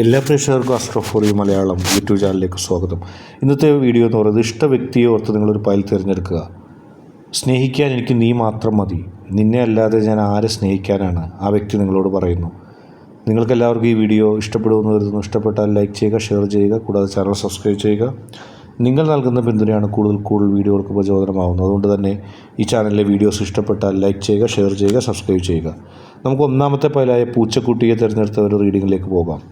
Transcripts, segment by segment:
എല്ലാ പ്രേക്ഷകർക്കും അസ്ട്രോഫോറി മലയാളം യൂട്യൂബ് ചാനലിലേക്ക് സ്വാഗതം. ഇന്നത്തെ വീഡിയോ എന്ന് പറയുന്നത് ഇഷ്ട വ്യക്തിയെ ഓർത്ത് നിങ്ങളൊരു ഫയൽ തിരഞ്ഞെടുക്കുക. സ്നേഹിക്കാൻ എനിക്ക് നീ മാത്രം മതി. നിന്നെ അല്ലാതെ ഞാൻ ആരെ സ്നേഹിക്കാനാണ്? ആ വ്യക്തി നിങ്ങളോട് പറയുന്നു. നിങ്ങൾക്ക് എല്ലാവർക്കും ഈ വീഡിയോ ഇഷ്ടപ്പെടുമെന്ന് കരുതുന്നു. ഇഷ്ടപ്പെട്ടാൽ ലൈക്ക് ചെയ്യുക ഷെയർ ചെയ്യുക കൂടാതെ ചാനൽ സബ്സ്ക്രൈബ് ചെയ്യുക. നിങ്ങൾ നൽകുന്ന പിന്തുണയാണ് കൂടുതൽ കൂടുതൽ വീഡിയോകൾക്ക് പ്രചോദനമാവുന്നത്. അതുകൊണ്ട് തന്നെ ഈ ചാനലിലെ വീഡിയോസ് ഇഷ്ടപ്പെട്ടാൽ ലൈക്ക് ചെയ്യുക ഷെയർ ചെയ്യുക സബ്സ്ക്രൈബ് ചെയ്യുക. നമുക്ക് ഒന്നാമത്തെ ഫയലായ പൂച്ചക്കുട്ടിയെ തിരഞ്ഞെടുത്ത ഒരു റീഡിങ്ങിലേക്ക് പോകാം.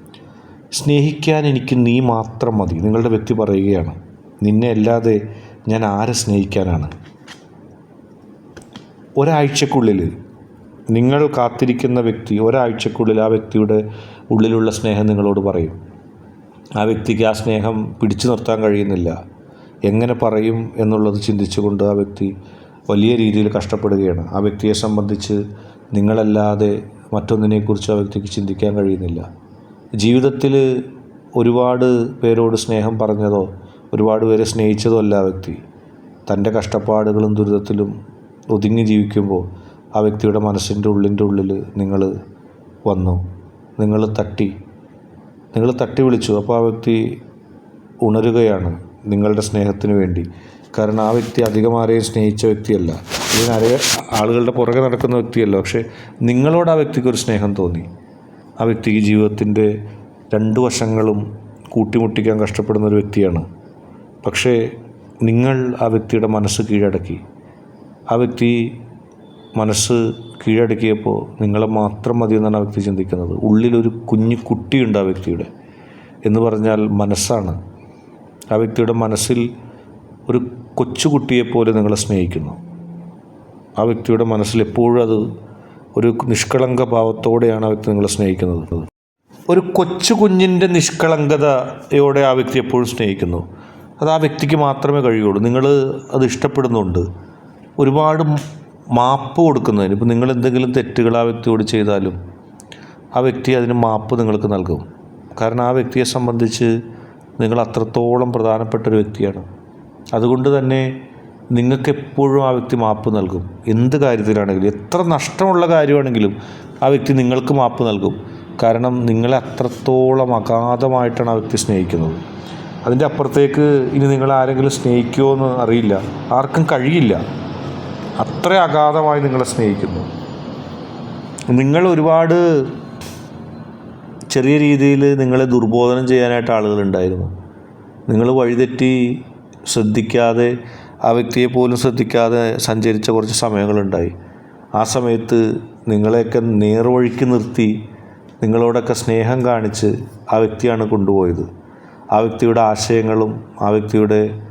സ്നേഹിക്കാൻ എനിക്ക് നീ മാത്രം മതി. നിങ്ങളുടെ വ്യക്തി പറയുകയാണ് നിന്നെ അല്ലാതെ ഞാൻ ആരെ സ്നേഹിക്കാനാണ്? ഒരാഴ്ചക്കുള്ളിൽ നിങ്ങൾ കാത്തിരിക്കുന്ന വ്യക്തി ഒരാഴ്ചക്കുള്ളിൽ ആ വ്യക്തിയുടെ ഉള്ളിലുള്ള സ്നേഹം നിങ്ങളോട് പറയും. ആ വ്യക്തിക്ക് ആ സ്നേഹം പിടിച്ചു നിർത്താൻ കഴിയുന്നില്ല. എങ്ങനെ പറയും എന്നുള്ളത് ചിന്തിച്ചുകൊണ്ട് ആ വ്യക്തി വലിയ രീതിയിൽ കഷ്ടപ്പെടുകയാണ്. ആ വ്യക്തിയെ സംബന്ധിച്ച് നിങ്ങളല്ലാതെ മറ്റൊന്നിനെക്കുറിച്ച് ആ വ്യക്തിക്ക് ചിന്തിക്കാൻ കഴിയുന്നില്ല. ജീവിതത്തിൽ ഒരുപാട് പേരോട് സ്നേഹം പറഞ്ഞതോ ഒരുപാട് പേരെ സ്നേഹിച്ചതോ അല്ല ആ വ്യക്തി. തന്റെ കഷ്ടപ്പാടുകളും ദുരിതത്തിലും ഒതുങ്ങി ജീവിക്കുമ്പോൾ ആ വ്യക്തിയുടെ മനസ്സിന്റെ ഉള്ളിന്റെ ഉള്ളിൽ നിങ്ങൾ വന്നു. നിങ്ങൾ തട്ടി നിങ്ങൾ തട്ടി വിളിച്ചു. അപ്പോൾ ആ വ്യക്തി ഉണരുകയാണ് നിങ്ങളുടെ സ്നേഹത്തിന് വേണ്ടി. കാരണം ആ വ്യക്തി അധികം ആരെയും സ്നേഹിച്ച വ്യക്തിയല്ല. ആരെ ആളുകളുടെ പുറകെ നടക്കുന്ന വ്യക്തിയല്ല. പക്ഷേ നിങ്ങളോട് ആ വ്യക്തിക്ക് ഒരു സ്നേഹം തോന്നി. ആ വ്യക്തിക്ക് ജീവിതത്തിന്റെ രണ്ട് വശങ്ങളും കൂട്ടിമുട്ടിക്കാൻ കഷ്ടപ്പെടുന്ന ഒരു വ്യക്തിയാണ്. പക്ഷേ നിങ്ങൾ ആ വ്യക്തിയുടെ മനസ്സ് കീഴടക്കി. ആ വ്യക്തി മനസ്സ് കീഴടക്കിയപ്പോൾ നിങ്ങളെ മാത്രം മതി എന്നാണ് ആ വ്യക്തി ചിന്തിക്കുന്നത്. ഉള്ളിലൊരു കുഞ്ഞു കുട്ടിയുണ്ട് ആ വ്യക്തിയുടെ. എന്ന് പറഞ്ഞാൽ മനസ്സാണ്. ആ വ്യക്തിയുടെ മനസ്സിൽ ഒരു കൊച്ചുകുട്ടിയെപ്പോലെ നിങ്ങളെ സ്നേഹിക്കുന്നു. ആ വ്യക്തിയുടെ മനസ്സിൽ എപ്പോഴും അത് ഒരു നിഷ്കളങ്ക ഭാവത്തോടെയാണ് ആ വ്യക്തി നിങ്ങളെ സ്നേഹിക്കുന്നത്. ഒരു കൊച്ചു കുഞ്ഞിന്റെ നിഷ്കളങ്കതയോടെ ആ വ്യക്തി എപ്പോഴും സ്നേഹിക്കുന്നു. അത് ആ വ്യക്തിക്ക് മാത്രമേ കഴിയുള്ളൂ. നിങ്ങൾ അത് ഇഷ്ടപ്പെടുന്നുണ്ട്. ഒരുപാട് മാപ്പ് കൊടുക്കുന്നതിന് ഇപ്പോൾ നിങ്ങൾ എന്തെങ്കിലും തെറ്റുകൾ ആ വ്യക്തിയോട് ചെയ്താലും ആ വ്യക്തി അതിന് മാപ്പ് നിങ്ങൾക്ക് നൽകും. കാരണം ആ വ്യക്തിയെ സംബന്ധിച്ച് നിങ്ങൾ അത്രത്തോളം പ്രധാനപ്പെട്ട ഒരു വ്യക്തിയാണ്. അതുകൊണ്ട് തന്നെ നിങ്ങൾക്ക് എപ്പോഴും ആ വ്യക്തി മാപ്പ് നൽകും. എന്ത് കാര്യത്തിലാണെങ്കിലും എത്ര നഷ്ടമുള്ള കാര്യമാണെങ്കിലും ആ വ്യക്തി നിങ്ങൾക്ക് മാപ്പ് നൽകും. കാരണം നിങ്ങളെ അത്രത്തോളം അഗാധമായിട്ടാണ് ആ വ്യക്തി സ്നേഹിക്കുന്നത്. അതിന്റെ അപ്പുറത്തേക്ക് ഇനി നിങ്ങൾ ആരെങ്കിലും സ്നേഹിക്കുമോ എന്ന് അറിയില്ല. ആർക്കും കഴിയില്ല. അത്ര അഗാധമായി നിങ്ങളെ സ്നേഹിക്കുന്നു. നിങ്ങൾ ഒരുപാട് ചെറിയ രീതിയിൽ നിങ്ങളെ ദുർബോധനം ചെയ്യാനായിട്ട് ആളുകളുണ്ടായിരുന്നു നിങ്ങൾ വഴിതെറ്റി ശ്രദ്ധിക്കാതെ ആ വ്യക്തിയെ പോലും ശ്രദ്ധിക്കാതെ സഞ്ചരിച്ച കുറച്ച് സമയങ്ങളുണ്ടായി. ആ സമയത്ത് നിങ്ങളെയൊക്കെ നേർവഴിക്ക് നിർത്തി നിങ്ങളോടൊക്കെ സ്നേഹം കാണിച്ച് ആ വ്യക്തിയാണ് കൊണ്ടുപോയത്. ആ വ്യക്തിയുടെ ആശയങ്ങളും ആ വ്യക്തിയുടെ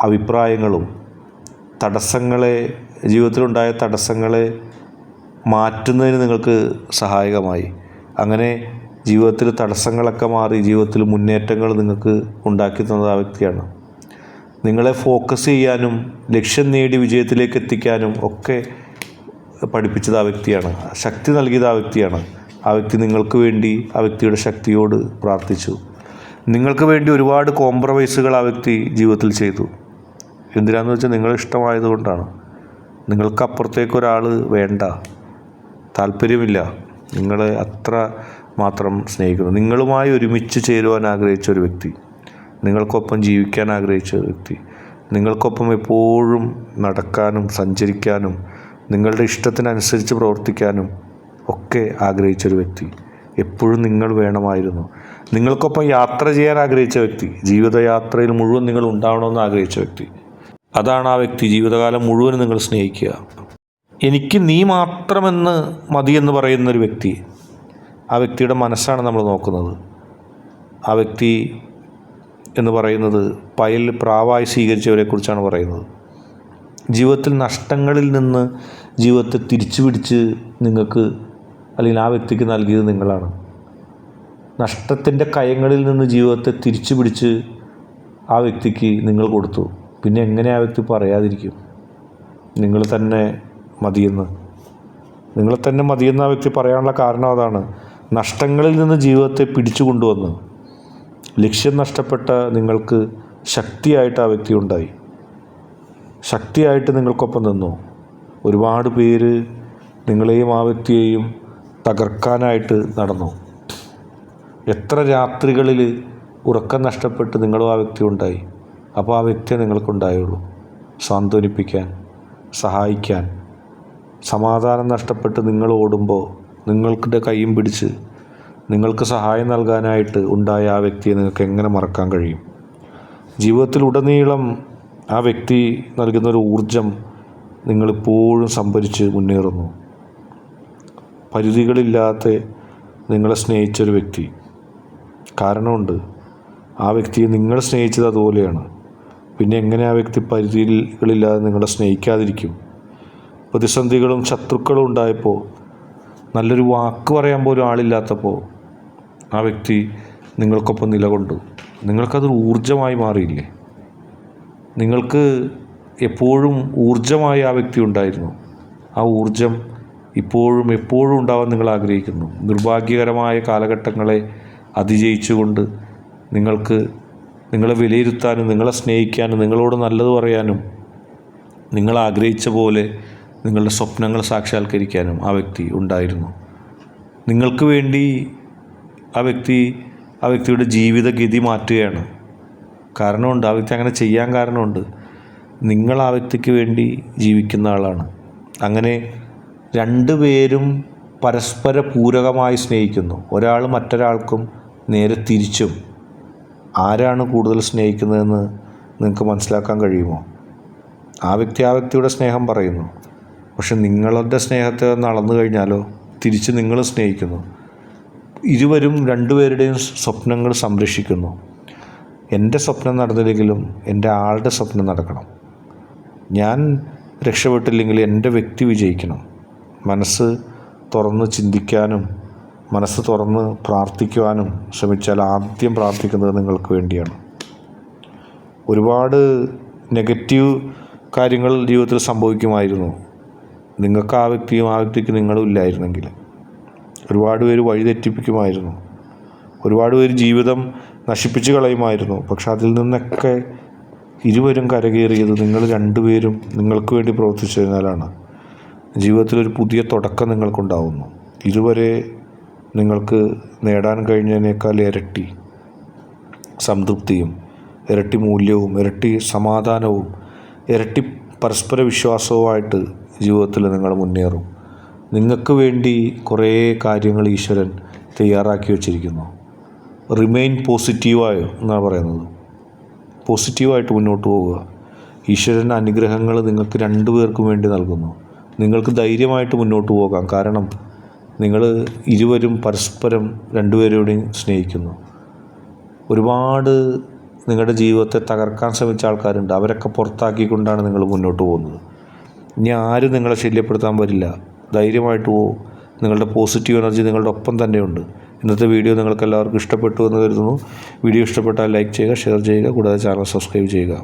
അഭിപ്രായങ്ങളും തടസ്സങ്ങളെ ജീവിതത്തിലുണ്ടായ തടസ്സങ്ങളെ മാറ്റുന്നതിന് നിങ്ങൾക്ക് സഹായകമായി. അങ്ങനെ ജീവിതത്തിൽ തടസ്സങ്ങളൊക്കെ മാറി ജീവിതത്തിൽ മുന്നേറ്റങ്ങൾ നിങ്ങൾക്ക് ഉണ്ടാക്കി തന്നത് ആ വ്യക്തിയാണ്. നിങ്ങളെ ഫോക്കസ് ചെയ്യാനും ലക്ഷ്യം നേടി വിജയത്തിലേക്ക് എത്തിക്കാനും ഒക്കെ പഠിപ്പിച്ചത് ആ വ്യക്തിയാണ്. ശക്തി നൽകിയത് ആ വ്യക്തിയാണ്. ആ വ്യക്തി നിങ്ങൾക്ക് വേണ്ടി ആ വ്യക്തിയുടെ ശക്തിയോട് പ്രാർത്ഥിച്ചു. നിങ്ങൾക്ക് വേണ്ടി ഒരുപാട് കോംപ്രമൈസുകൾ ആ വ്യക്തി ജീവിതത്തിൽ ചെയ്തു. എന്തിനാന്ന് വെച്ചാൽ നിങ്ങൾ ഇഷ്ടമായതുകൊണ്ടാണ് നിങ്ങൾക്ക് അപ്പുറത്തേക്ക് ഒരാൾ വേണ്ട. താല്പര്യമില്ല. നിങ്ങളെ അത്ര മാത്രം സ്നേഹിക്കുന്നു. നിങ്ങളുമായി ഒരുമിച്ച് ചേരുവാൻ ആഗ്രഹിച്ച ഒരു വ്യക്തി. നിങ്ങൾക്കൊപ്പം ജീവിക്കാൻ ആഗ്രഹിച്ച വ്യക്തി. നിങ്ങൾക്കൊപ്പം എപ്പോഴും നടക്കാനും സഞ്ചരിക്കാനും നിങ്ങളുടെ ഇഷ്ടത്തിനനുസരിച്ച് പ്രവർത്തിക്കാനും ഒക്കെ ആഗ്രഹിച്ചൊരു വ്യക്തി. എപ്പോഴും നിങ്ങൾ വേണമായിരുന്നു. നിങ്ങൾക്കൊപ്പം യാത്ര ചെയ്യാൻ ആഗ്രഹിച്ച വ്യക്തി. ജീവിതയാത്രയിൽ മുഴുവൻ നിങ്ങൾ ഉണ്ടാവണമെന്ന് ആഗ്രഹിച്ച വ്യക്തി. അതാണ് ആ വ്യക്തി ജീവിതകാലം മുഴുവൻ നിങ്ങൾ സ്നേഹിക്കുക. എനിക്ക് നീ മാത്രമെന്ന് മതിയെന്ന് പറയുന്നൊരു വ്യക്തി. ആ വ്യക്തിയുടെ മനസ്സാണ് നമ്മൾ നോക്കുന്നത്. ആ വ്യക്തി എന്ന് പറയുന്നത് പയൽ പ്രാവായി സ്വീകരിച്ചവരെക്കുറിച്ചാണ് പറയുന്നത്. ജീവിതത്തിൽ നഷ്ടങ്ങളിൽ നിന്ന് ജീവിതത്തെ തിരിച്ചു പിടിച്ച് നിങ്ങൾക്ക് അല്ലെങ്കിൽ ആ വ്യക്തിക്ക് നൽകിയത് നിങ്ങളാണ്. നഷ്ടത്തിന്റെ കയങ്ങളിൽ നിന്ന് ജീവിതത്തെ തിരിച്ചു പിടിച്ച് ആ വ്യക്തിക്ക് നിങ്ങൾ കൊടുത്തു. പിന്നെ എങ്ങനെ ആ വ്യക്തി പറയാതിരിക്കും? നിങ്ങൾ തന്നെ മതിയെന്ന്. നിങ്ങളെ തന്നെ മതിയെന്ന് ആ വ്യക്തി പറയാനുള്ള കാരണം അതാണ്. നഷ്ടങ്ങളിൽ നിന്ന് ജീവിതത്തെ പിടിച്ചു കൊണ്ടുവന്ന് ലക്ഷ്യം നഷ്ടപ്പെട്ട നിങ്ങൾക്ക് ശക്തിയായിട്ട് ആ വ്യക്തി ഉണ്ടായി. ശക്തിയായിട്ട് നിങ്ങൾക്കൊപ്പം നിന്നു. ഒരുപാട് പേര് നിങ്ങളെയും ആ വ്യക്തിയെയും തകർക്കാനായിട്ട് നടന്നു. എത്ര രാത്രികളിൽ ഉറക്കം നഷ്ടപ്പെട്ട് നിങ്ങളും ആ വ്യക്തി ഉണ്ടായി. അപ്പോൾ ആ വ്യക്തിയെ നിങ്ങൾക്കുണ്ടായുള്ളൂ. സാന്ത്വനിപ്പിക്കാൻ സഹായിക്കാൻ. സമാധാനം നഷ്ടപ്പെട്ട് നിങ്ങൾ ഓടുമ്പോൾ നിങ്ങൾക്കിന്റെ കൈയും പിടിച്ച് നിങ്ങൾക്ക് സഹായം നൽകാനായിട്ട് ഉണ്ടായ ആ വ്യക്തിയെ നിങ്ങൾക്ക് എങ്ങനെ മറക്കാൻ കഴിയും? ജീവിതത്തിലുടനീളം ആ വ്യക്തി നൽകുന്നൊരു ഊർജം നിങ്ങളിപ്പോഴും സംഭരിച്ച് മുന്നേറുന്നു. പരിധികളില്ലാത്ത നിങ്ങളെ സ്നേഹിച്ചൊരു വ്യക്തി. കാരണമുണ്ട് ആ വ്യക്തിയെ നിങ്ങൾ സ്നേഹിച്ചത് അതുപോലെയാണ്. പിന്നെ എങ്ങനെ ആ വ്യക്തി പരിധികളില്ലാതെ നിങ്ങളെ സ്നേഹിക്കാതിരിക്കും? പ്രതിസന്ധികളും ശത്രുക്കളും ഉണ്ടായപ്പോൾ നല്ലൊരു വാക്ക് പറയാൻ പോലും ആളില്ലാത്തപ്പോൾ ആ വ്യക്തി നിങ്ങൾക്കൊപ്പം നിലകൊണ്ടു. നിങ്ങൾക്കതൊരു ഊർജമായി മാറിയില്ലേ? നിങ്ങൾക്ക് എപ്പോഴും ഊർജമായി ആ വ്യക്തി ഉണ്ടായിരുന്നു. ആ ഊർജം ഇപ്പോഴും എപ്പോഴും ഉണ്ടാവാൻ നിങ്ങൾ ആഗ്രഹിക്കുന്നു. നിർഭാഗ്യകരമായ കാലഘട്ടങ്ങളെ അതിജയിച്ചുകൊണ്ട് നിങ്ങൾക്ക് നിങ്ങളെ വിലയിരുത്താനും നിങ്ങളെ സ്നേഹിക്കാനും നിങ്ങളോട് നല്ലത് പറയാനും നിങ്ങൾ ആഗ്രഹിച്ച പോലെ നിങ്ങളുടെ സ്വപ്നങ്ങൾ സാക്ഷാത്കരിക്കാനും ആ വ്യക്തി ഉണ്ടായിരുന്നു. നിങ്ങൾക്ക് വേണ്ടി ആ വ്യക്തി ആ വ്യക്തിയുടെ ജീവിതഗതി മാറ്റുകയാണ്. കാരണമുണ്ട് ആ വ്യക്തി അങ്ങനെ ചെയ്യാൻ കാരണമുണ്ട്. നിങ്ങൾ ആ വ്യക്തിക്ക് വേണ്ടി ജീവിക്കുന്ന ആളാണ്. അങ്ങനെ രണ്ടുപേരും പരസ്പര പൂരകമായി സ്നേഹിക്കുന്നു. ഒരാൾ മറ്റൊരാൾക്കും നേരെ തിരിച്ചും. ആരാണ് കൂടുതൽ സ്നേഹിക്കുന്നതെന്ന് നിങ്ങൾക്ക് മനസ്സിലാക്കാൻ കഴിയുമോ? ആ വ്യക്തി ആ വ്യക്തിയുടെ സ്നേഹം പറയുന്നു. പക്ഷെ നിങ്ങളുടെ സ്നേഹത്തെ നടന്നു കഴിഞ്ഞാലോ തിരിച്ച് നിങ്ങൾ സ്നേഹിക്കുന്നു. ഇരുവരും രണ്ടുപേരുടെയും സ്വപ്നങ്ങൾ സംരക്ഷിക്കുന്നു. എന്റെ സ്വപ്നം നടന്നില്ലെങ്കിലും എന്റെ ആളുടെ സ്വപ്നം നടക്കണം. ഞാൻ രക്ഷപ്പെട്ടില്ലെങ്കിൽ എന്റെ വ്യക്തി വിജയിക്കണം. മനസ്സ് തുറന്ന് ചിന്തിക്കാനും മനസ്സ് തുറന്ന് പ്രാർത്ഥിക്കുവാനും ശ്രമിച്ചാൽ ആദ്യം പ്രാർത്ഥിക്കുന്നത് നിങ്ങൾക്ക് വേണ്ടിയാണ്. ഒരുപാട് നെഗറ്റീവ് കാര്യങ്ങൾ ജീവിതത്തിൽ സംഭവിക്കുമായിരുന്നു. നിങ്ങൾക്ക് ആ വ്യക്തിയും ആ വ്യക്തിക്ക് നിങ്ങളും ഇല്ലായിരുന്നെങ്കിൽ. ഒരുപാട് പേര് വഴിതെറ്റിപ്പിക്കുമായിരുന്നു ഒരുപാട് പേര് ജീവിതം നശിപ്പിച്ച് കളയുമായിരുന്നു. പക്ഷെ അതിൽ നിന്നൊക്കെ ഇരുവരും കരകയറിയത് നിങ്ങൾ രണ്ടുപേരും നിങ്ങൾക്ക് വേണ്ടി പ്രവർത്തിച്ചതിനാലാണ്. ജീവിതത്തിൽ ഒരു പുതിയ തുടക്കം നിങ്ങൾക്കുണ്ടാവുന്നു. ഇതുവരെ നിങ്ങൾക്ക് നേടാൻ കഴിഞ്ഞതിനേക്കാൾ ഇരട്ടി സംതൃപ്തിയും ഇരട്ടി മൂല്യവും ഇരട്ടി സമാധാനവും ഇരട്ടി പരസ്പര വിശ്വാസവുമായിട്ട് ജീവിതത്തിൽ നിങ്ങൾ മുന്നേറും. നിങ്ങൾക്ക് വേണ്ടി കുറേ കാര്യങ്ങൾ ഈശ്വരൻ തയ്യാറാക്കി വച്ചിരിക്കുന്നു. റിമെയിൻ പോസിറ്റീവായോ എന്നാണ് പറയുന്നത്. പോസിറ്റീവായിട്ട് മുന്നോട്ട് പോവുക. ഈശ്വരന്റെ അനുഗ്രഹങ്ങൾ നിങ്ങൾക്ക് രണ്ടുപേർക്കും വേണ്ടി നൽകുന്നു. നിങ്ങൾക്ക് ധൈര്യമായിട്ട് മുന്നോട്ട് പോകാം. കാരണം നിങ്ങൾ ഇരുവരും പരസ്പരം രണ്ടുപേരോടെയും സ്നേഹിക്കുന്നു. ഒരുപാട് നിങ്ങളുടെ ജീവിതത്തെ തകർക്കാൻ ശ്രമിച്ച ആൾക്കാരുണ്ട്. അവരൊക്കെ പുറത്താക്കിക്കൊണ്ടാണ് നിങ്ങൾ മുന്നോട്ട് പോകുന്നത്. ഇനി ആരും നിങ്ങളെ ശല്യപ്പെടുത്താൻ വരില്ല ധൈര്യമായിട്ട് പോകും നിങ്ങളുടെ പോസിറ്റീവ് എനർജി നിങ്ങളുടെ ഒപ്പം തന്നെയുണ്ട്. ഇന്നത്തെ വീഡിയോ നിങ്ങൾക്ക് എല്ലാവർക്കും ഇഷ്ടപ്പെട്ടു എന്ന് കരുതുന്നു. വീഡിയോ ഇഷ്ടപ്പെട്ടാൽ ലൈക്ക് ചെയ്യുക ഷെയർ ചെയ്യുക കൂടാതെ ചാനൽ സബ്സ്ക്രൈബ് ചെയ്യുക.